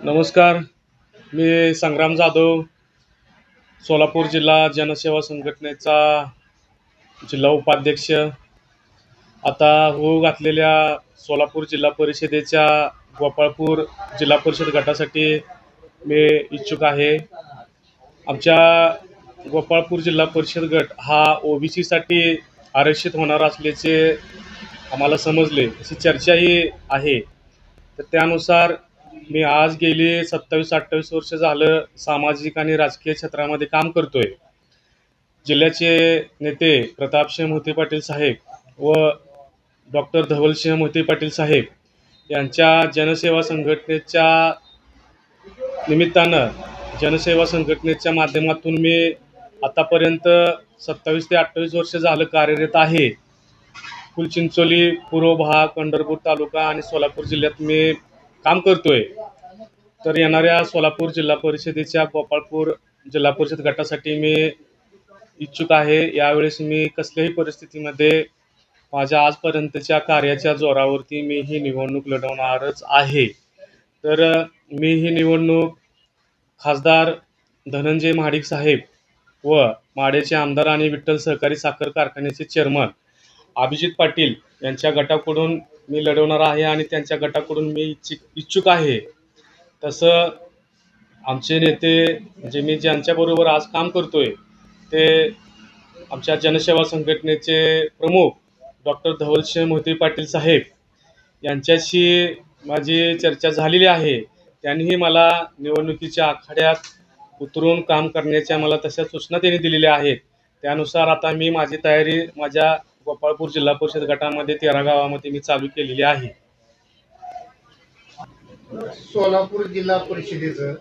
नमस्कार मी संग्राम जाधव सोलापूर जिल्हा जनसेवा संघटनेचा जिल्हा उपाध्यक्ष. आता होऊ घातलेल्या सोलापूर जिल्हा परिषदेच्या गोपाळपूर जिल्हा परिषद गटासाठी मी इच्छुक आहे. आमच्या गोपाळपूर जिल्हा परिषद गट हा ओबीसीसाठी आरक्षित होणार असल्याचे आम्हाला समजले अशी चर्चाही आहे. तर त्यानुसार मी आज गेली सत्तावीस अठ्ठावीस वर्ष झालं सामाजिक आणि राजकीय क्षेत्रामध्ये काम करतोय. जिल्ह्याचे नेते प्रतापसिंह मोहिते पाटील साहेब व डॉक्टर धवलसिंह मोहिते पाटील साहेब यांच्या जनसेवा संघटनेच्या निमित्तानं जनसेवा संघटनेच्या माध्यमातून मी आतापर्यंत सत्तावीस ते अठ्ठावीस वर्ष झालं कार्यरत आहे. फुलचिंचोली पूर्व भाग पंढरपूर तालुका आणि सोलापूर जिल्ह्यात मी काम करतोय. तर येणाऱ्या सोलापूर जिल्हा परिषदेच्या गोपाळपूर जिल्हा परिषद गटासाठी मी इच्छुक आहे. यावेळेस मी कसल्याही परिस्थितीमध्ये माझ्या आजपर्यंतच्या कार्याच्या जोरावरती मी ही निवडणूक लढवणारच आहे. तर मी ही निवडणूक खासदार धनंजय महाडिक साहेब व माडेचे आमदार आणि विठ्ठल सहकारी साखर कारखान्याचे चेअरमन अभिजित पाटील यांच्या गटाकडून मी लढवणार आहे आणि त्यांच्या गटाकडून मी इच्छिक इच्छुक आहे. तसं आमचे नेते म्हणजे मी ज्यांच्याबरोबर आज काम करतोय ते आमच्या जनसेवा संघटनेचे प्रमुख डॉक्टर धवलसिंह मोहिते पाटील साहेब यांच्याशी माझी चर्चा झालेली आहे. त्यांनीही मला निवडणुकीच्या आखाड्यात उतरून काम करण्याच्या मला तशा सूचना त्यांनी दिलेल्या आहेत. त्यानुसार आता मी माझी तयारी माझ्या गोपाळपूर जिल्हा परिषद गटामध्ये तेरा गावामध्ये मी चालू केलेली आहे. सोलापूर जिल्हा परिषदेचं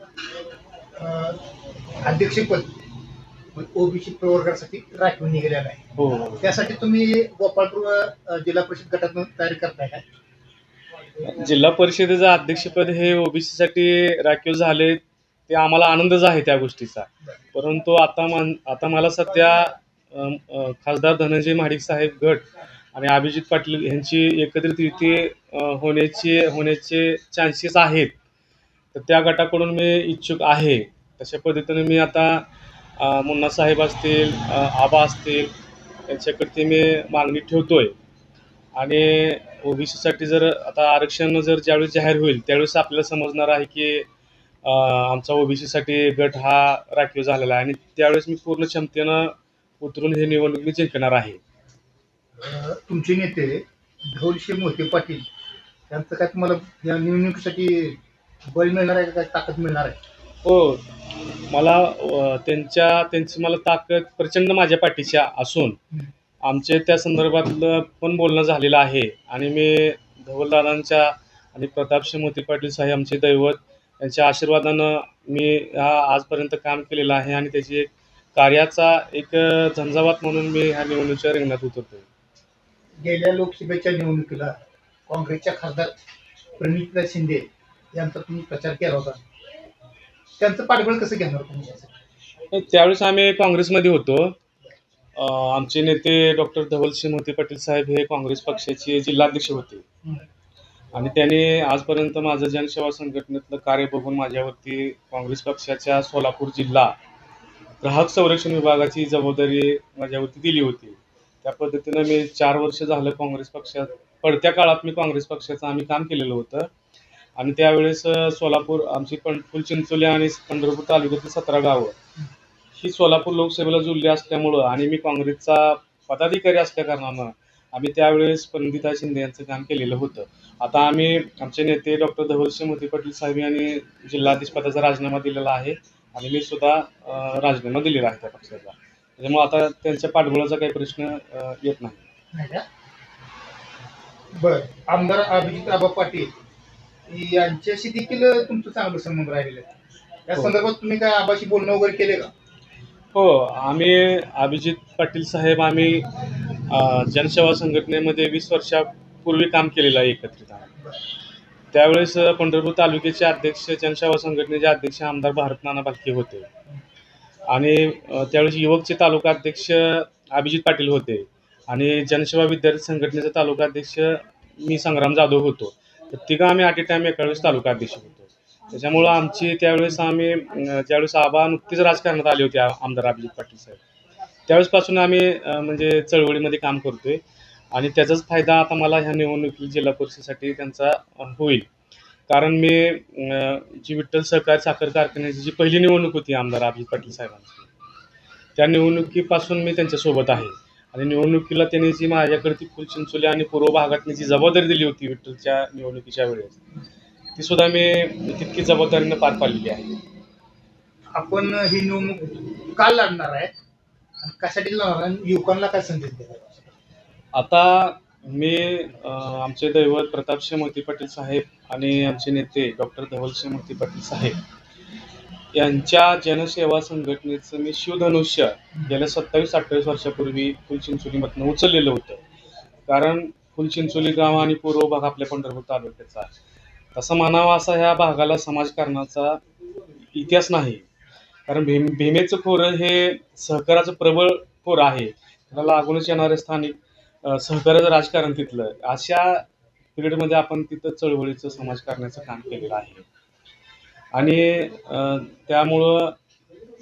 अध्यक्षपद ओबीसी प्रवर्गासाठी राखीव निघालेलं आहे. हो त्यासाठी तुम्ही गोपाळपूर अं, जिल्हा परिषद गटातून तयारी करताय का? जिल्हा परिषदेचं अध्यक्षपद हे ओबीसीसाठी राखीव झाले ते आम्हाला आनंदच आहे त्या गोष्टीचा. परंतु आता मन आता मला सध्या खासदार धनंजय महाडिक साहेब गट आणि अभिजित पाटील यांची एकत्रित युती होण्याचे होण्याची होण्याचे चान्सेस आहेत. तर त्या गटाकडून मी इच्छुक आहे. तशा पद्धतीने मी आता मुन्ना साहेब असतील आबा असतील यांच्याकडे मी मागणी ठेवतोय. आणि ओबीसीसाठी जर आता आरक्षण जर ज्यावेळेस जाहीर होईल त्यावेळेस आपल्याला समजणार आहे की अ, आमचा ओबीसीसाठी गट हा राखीव झालेला आहे. आणि त्यावेळेस मी पूर्ण क्षमतेनं उतरून हे निवडणूक मी जिंकणार आहे. अं, तुमचे नेते धौलसिंह मोहिते पाटील यांचं काय तुम्हाला या निवडणुकीसाठी बळ मिळणार आहे का? काय ताकद मिळणार आहे? हो मला अ, त्यांच्या त्यांची मला ताकद प्रचंड माझ्या पाठीशी असून आमचे त्या संदर्भातलं पण बोलणं झालेलं आहे. आणि मी धवलदादांच्या आणि प्रतापसिंह मोती पाटील साहेब आमचे दैवत यांच्या आशीर्वादानं मी हा आजपर्यंत काम केलेलं आहे आणि त्याची एक कार्याचा एक झंझावात म्हणून मी ह्या निवडणुकीच्या रिंगणात उतरतोय गेल्या लोकसभेच्या निवडणुकीला काँग्रेसच्या खासदार प्रणितदा शिंदे यांचा तुम्ही प्रचार केला होता त्यांचं पाठबळ कसं घेणार तुम्ही? त्यावेळेस आम्ही काँग्रेसमध्ये होतो आमचे नेते डॉक्टर धवलसिंह मोती पाटील साहेब हे काँग्रेस पक्षाचे जिल्हाध्यक्ष होते. आणि त्यांनी आजपर्यंत माझं जनसेवा संघटनेतलं कार्य बघून माझ्यावरती काँग्रेस पक्षाच्या सोलापूर जिल्हा ग्राहक संरक्षण विभागाची जबाबदारी माझ्यावरती दिली होती. त्या पद्धतीनं मी चार वर्ष झालं काँग्रेस पक्षात पडत्या काळात मी काँग्रेस पक्षाचं आम्ही काम केलेलं होतं. आणि त्यावेळेस सोलापूर आमची पण फुलचिंचोली आणि पंढरपूर तालुक्यातील सतरा गावं. ही सोलापूर लोकसभेला जुळली असल्यामुळं आणि मी काँग्रेसचा पदाधिकारी असल्या कारणानं आम्ही त्यावेळेस पंडिता शिंदे यांचं काम केलेलं होतं. आता आम्ही आमचे नेते डॉक्टर धवलसिंह मोती पाटील साहेब यांनी जिल्हाधीश पदाचा राजीनामा दिलेला आहे. आणि मी सुद्धा राजीनामा दिलेला आहे त्या पक्षाचा. त्याच्यामुळे आता त्यांच्या पाठबळाचा काही प्रश्न येत नाही. बर. आमदार अभिजित आबा पाटील यांच्याशी देखील तुमचं चांगलं संबंध राहिलेलं आहे. या हो. संदर्भात तुम्ही काय आबाशी बोलणं वगैरे केले का? हो आम्ही अभिजित पाटील साहेब आम्ही जनसेवा संघटनेमध्ये वीस वर्षापूर्वी काम केलेलं आहे एकत्रित. त्यावेळेस पंढरपूर तालुक्याचे अध्यक्ष जनसेवा संघटनेचे अध्यक्ष आमदार भारत नाना बालके होते. आणि त्यावेळेस युवकचे तालुका अध्यक्ष अभिजित पाटील होते. आणि जनसेवा विद्यार्थी संघटनेचा तालुका अध्यक्ष मी संग्राम जाधव होतो. तर तिघं आम्ही ॲट ए टाईम एका वेळेस तालुका अध्यक्ष होतो. त्याच्यामुळं आमची त्यावेळेस आम्ही ज्यावेळेस आबा नुकतीच राजकारणात आले होते आमदार अभिजित पाटील साहेब. त्यावेळेसपासून आम्ही म्हणजे चळवळीमध्ये काम करतोय. आणि त्याचाच फायदा आता मला ह्या निवडणुकीत जिल्हा परिषदेसाठी त्यांचा होईल. कारण मी जी विठ्ठल सहकारी साखर कारखान्याची जी पहिली निवडणूक होती आमदार अभिजित पाटील साहेबांची त्या निवडणुकीपासून मी त्यांच्यासोबत आहे. आणि निवडणुकीला त्यांनी जी माझ्याकडे ती फुलचिंचोली आणि पूर्व भागातली जी जबाबदारी दिली होती विठ्ठलच्या निवडणुकीच्या वेळेस ती सुद्धा मी तितकी जबाबदारीनं पार पाडलेली आहे. आपण ही निवडणूक का लढणार आहे. कशासाठी लढणार युवकांना काय संदेश देणार आता मी आमचे दैवत प्रतापसिंह मोती पाटील साहेब आणि आमचे नेते डॉक्टर धवलसिंह मोती पाटील साहेब यांच्या जनसेवा संघटनेचं मी शिवधनुष्य गेल्या सत्तावीस अठ्ठावीस वर्षापूर्वी फुलचिंचोलीमधनं उचललेलं होतं. कारण फुलचिंचोली गाव आणि पूर्व भाग आपल्या पंढरपूर तालुक्याचा तसं म्हणावा असा ह्या भागाला समाजकारणाचा इतिहास नाही. कारण भीम भीमेचं खोरं हे सहकाराचं प्रबळ खोरं आहे. त्याला लागूनच येणारे स्थानिक सहकार्याचं राजकारण तिथलं अशा पिरियडमध्ये आपण तिथं चळवळीचं समाजकारणाचं काम केलेलं आहे. आणि त्यामुळं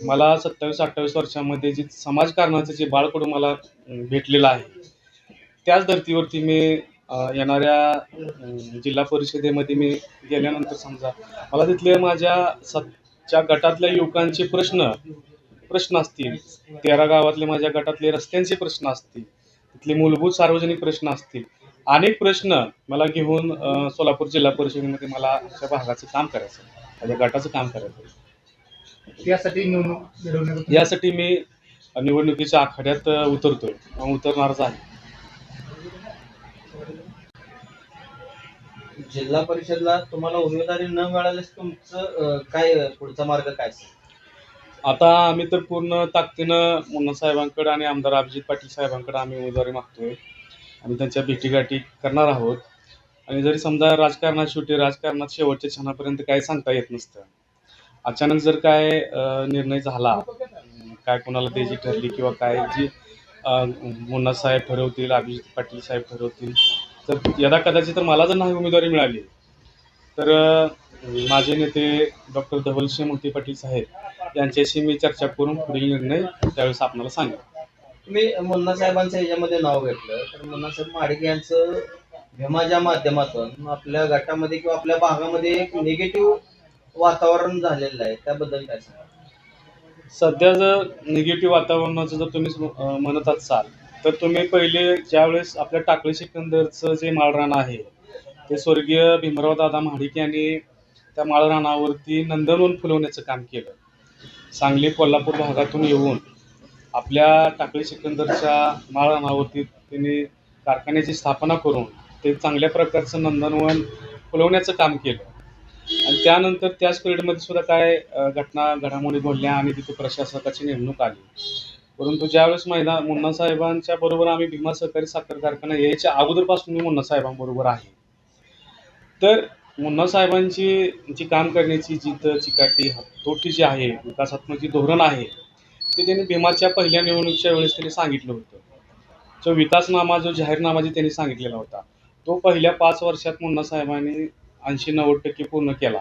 मला सत्तावीस अठ्ठावीस वर्षामध्ये जे समाजकारणाचं जे बाळकडून मला भेटलेलं आहे त्याच धर्तीवरती मी येणाऱ्या जिल्हा परिषदेमध्ये मी गेल्यानंतर समजा मला तिथले माझ्या सच्या गटातल्या युवकांचे प्रश्न प्रश्न असतील. तेरा गावातले माझ्या गटातले रस्त्यांचे प्रश्न असतील. तिथले मूलभूत सार्वजनिक प्रश्न असतील अनेक प्रश्न मला घेऊन सोलापूर जिल्हा परिषदेमध्ये मला अशा भागाचं काम करायचं आहे. माझ्या गटाचं काम करायचं आहे. त्यासाठी निवडणूक यासाठी मी निवडणुकीच्या आखाड्यात उतरतोय उतरणारच आहे जिल्हा परिषदला तुम्हाला उमेदवारी न मिळाल्यास तुमचं काय पुढचा मार्ग काय असेल? आता आम्ही तर पूर्ण ताकदीनं मुन्ना साहेबांकडे आणि आमदार अभिजित पाटील साहेबांकडे आम्ही उमेदवारी मागतोय. आम्ही त्यांच्या भेटीगाठी करणार आहोत. आणि जरी समजा राजकारणात शेवटी राजकारणात शेवटच्या क्षणापर्यंत काय सांगता येत नसतं. अचानक जर काय निर्णय झाला काय कोणाला द्यायची ठरली किंवा काय जी मुन्ना साहेब ठरवतील अभिजित पाटील साहेब ठरवतील तर यदा कदाचित तर मला जर नाही उमेदवारी मिळाली तर माझे नेते डॉक्टर धवलसिंह मोती पाटील साहेब यांच्याशी मी चर्चा करून पुढील निर्णय त्यावेळेस आपल्याला सांगेन. तुम्ही मुन्ना साहेबांचं ह्याच्यामध्ये नाव घेतलं तर मुन्ना साहेब माडिक यांचं भीमाच्या माध्यमातून आपल्या गटामध्ये किंवा आपल्या भागामध्ये एक निगेटिव्ह वातावरण झालेलं आहे. त्याबद्दल काय सांगा सध्या जर निगेटिव्ह वातावरणाचं जर तुम्ही म्हणत असाल तर तुम्ही पहिले ज्यावेळेस आपल्या टाकळी सिकंदरचं जे माळरान आहे ते स्वर्गीय भीमराव दादा महाडिक यांनी त्या माळरानावरती नंदनवन फुलवण्याचं काम केलं. सांगली कोल्हापूर भागातून येऊन आपल्या टाकळी सिकंदरच्या माळरानावरती त्यांनी कारखान्याची स्थापना करून ते चांगल्या प्रकारचं नंदनवन फुलवण्याचं काम केलं. आणि त्यानंतर त्याच पिरियडमध्ये सुद्धा काय घटना घडामोडी घडल्या आणि तिथे प्रशासकाची नेमणूक आली. परंतु ज्यावेळेस मैदान मुन्ना साहेबांच्या बरोबर आम्ही भीमा सहकारी साखर कारखाना यायच्या अगोदरपासून मी मुन्ना साहेबांबरोबर आहे. तर मुन्ना साहेबांची जी काम करण्याची जिद्द चिकाटी तोटी जी आहे विकासात्मक जी धोरण आहे ते त्यांनी भीमाच्या पहिल्या निवडणुकीच्या वेळेस त्यांनी सांगितलं होतं. जो विकासनामा जो जाहीरनामा जे त्यांनी सांगितलेला होता तो पहिल्या पाच वर्षात मुन्ना साहेबांनी ऐंशी नव्वद टक्के पूर्ण केला.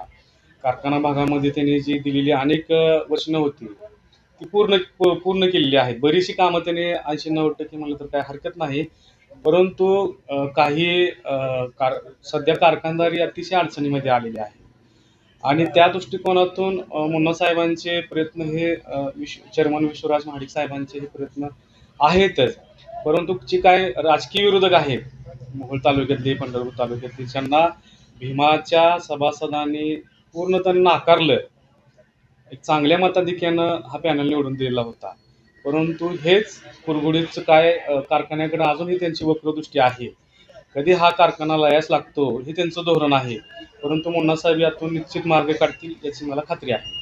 कारखाना भागामध्ये त्यांनी जी दिलेली अनेक वचनं होती ती पूर्ण पूर्ण केलेली आहेत. बरीचशी कामं त्याने ऐंशी नव्वद टक्के म्हणलं तर काय हरकत नाही. परंतु काही कार सध्या कारखानदारी अतिशय अडचणीमध्ये आलेली आहे. आणि त्या दृष्टिकोनातून मुन्ना साहेबांचे प्रयत्न हे विश्व चेअरमन विश्वराज महाडिक साहेबांचे हे प्रयत्न आहेतच. परंतु जे काय राजकीय विरोधक आहेत मोहोळ तालुक्यातले पंढरपूर तालुक्यातले ज्यांना भीमाच्या सभासदांनी पूर्णतः नाकारलं एक चांगल्या मताधिक्यानं हा पॅनल निवडून दिलेला होता. परंतु हेच कुरगुडीचं काय कारखान्याकडे अजूनही त्यांची वक्रदृष्टी आहे. कधी हा कारखाना लयास लागतो हे त्यांचं धोरण आहे. परंतु मुन्नासाहेब यातून निश्चित मार्ग काढतील याची मला खात्री आहे.